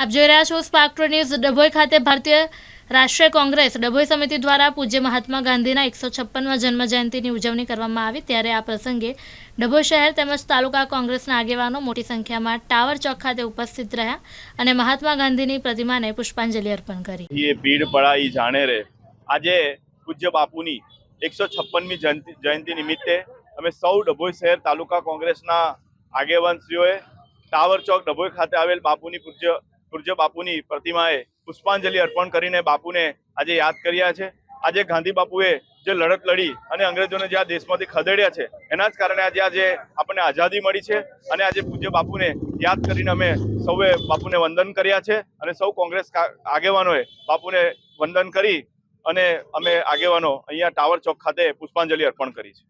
આપ જોઈ રહ્યા છો સ્પાર્ક ન્યૂઝ ડભોઈ ખાતે ભારતીય રાષ્ટ્રીય કોંગ્રેસ, ડભોઈ સમિતિ દ્વારા પૂજ્ય મહાત્મા ગાંધીના એકસો છપ્પનમાં જન્મ જયંતિની ઉજવણી કરવામાં આવી. ત્યારે આ પ્રસંગે ડભોઈ શહેર તેમજ તાલુકા કોંગ્રેસના આગેવાનો મોટી સંખ્યામાં ટાવર ચોક ખાતે ઉપસ્થિત રહ્યા અને મહાત્મા ગાંધીની પ્રતિમાને પુષ્પાંજલિ અર્પણ કરી. એ ભીડ પડા એ જાણે રે. આજે પૂજ્ય બાપુની એકસો છપ્પનમી જયંતિ નિમિત્તે અમે સૌ ડભોઈ શહેર તાલુકા કોંગ્રેસના આગેવાનશ્રીઓએ ટાવર ચોક ડભોઈ ખાતે આવેલ બાપુની પૂજ્ય પૂજ્ય બાપુની પ્રતિમાએ પુષ્પાંજલિ અર્પણ કરીને બાપુને આજે યાદ કર્યા છે. આજે ગાંધી બાપુએ જે લડત લડી અને અંગ્રેજોને જે આ દેશમાંથી ખદેડ્યા છે, એના જ કારણે આજે આજે આપણને આઝાદી મળી છે અને આજે પૂજ્ય બાપુને યાદ કરીને અમે સૌએ બાપુને વંદન કર્યા છે અને સૌ કોંગ્રેસ આગેવાનોએ બાપુને વંદન કરી અને અમે આગેવાનો અહીંયા ટાવર ચોક ખાતે પુષ્પાંજલિ અર્પણ કરી છે.